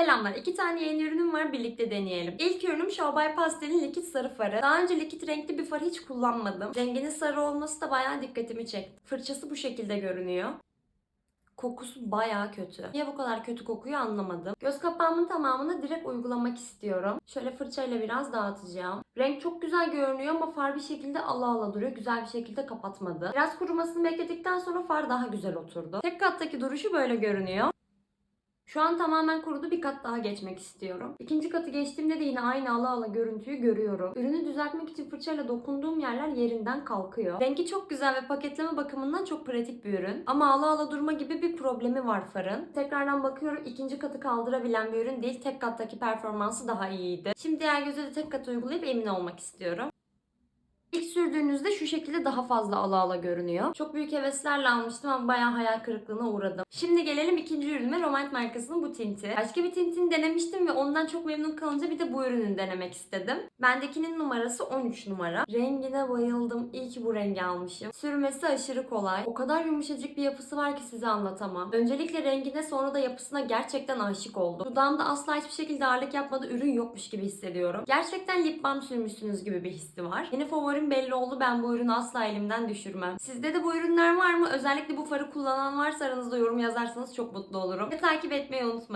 Selamlar. İki tane yeni ürünüm var. Birlikte deneyelim. İlk ürünüm by Pastel'in likit sarı farı. Daha önce likit renkli bir far hiç kullanmadım. Renginin sarı olması da bayağı dikkatimi çekti. Fırçası bu şekilde görünüyor. Kokusu bayağı kötü. Niye bu kadar kötü kokuyu anlamadım. Göz kapağımın tamamını direkt uygulamak istiyorum. Şöyle fırçayla biraz dağıtacağım. Renk çok güzel görünüyor ama far bir şekilde ala ala duruyor. Güzel bir şekilde kapatmadı. Biraz kurumasını bekledikten sonra far daha güzel oturdu. Tek kattaki duruşu böyle görünüyor. Şu an tamamen kurudu bir kat daha geçmek istiyorum. İkinci katı geçtiğimde de yine aynı ala ala görüntüyü görüyorum. Ürünü düzeltmek için fırçayla dokunduğum yerler yerinden kalkıyor. Rengi çok güzel ve paketleme bakımından çok pratik bir ürün. Ama ala ala durma gibi bir problemi var farın. Tekrardan bakıyorum ikinci katı kaldırabilen bir ürün değil. Tek kattaki performansı daha iyiydi. Şimdi diğer göze de tek katı uygulayıp emin olmak istiyorum. İlk sürdüğünüzde şu şekilde daha fazla ala ala görünüyor. Çok büyük heveslerle almıştım ama bayağı hayal kırıklığına uğradım. Şimdi gelelim ikinci ürünüme Romant markasının bu tinti. Başka bir tintini denemiştim ve ondan çok memnun kalınca bir de bu ürünü denemek istedim. Bendekinin numarası 13 numara. Rengine bayıldım. İyi ki bu rengi almışım. Sürmesi aşırı kolay. O kadar yumuşacık bir yapısı var ki size anlatamam. Öncelikle rengine sonra da yapısına gerçekten aşık oldum. Dudağımda asla hiçbir şekilde ağırlık yapmadığı ürün yokmuş gibi hissediyorum. Gerçekten lip balm sürmüşsünüz gibi bir hissi var. Yeni favorim belli oldu. Ben bu ürünü asla elimden düşürmem. Sizde de bu ürünler var mı? Özellikle bu farı kullanan varsa aranızda yorum yazarsanız çok mutlu olurum. Ve takip etmeyi unutmayın.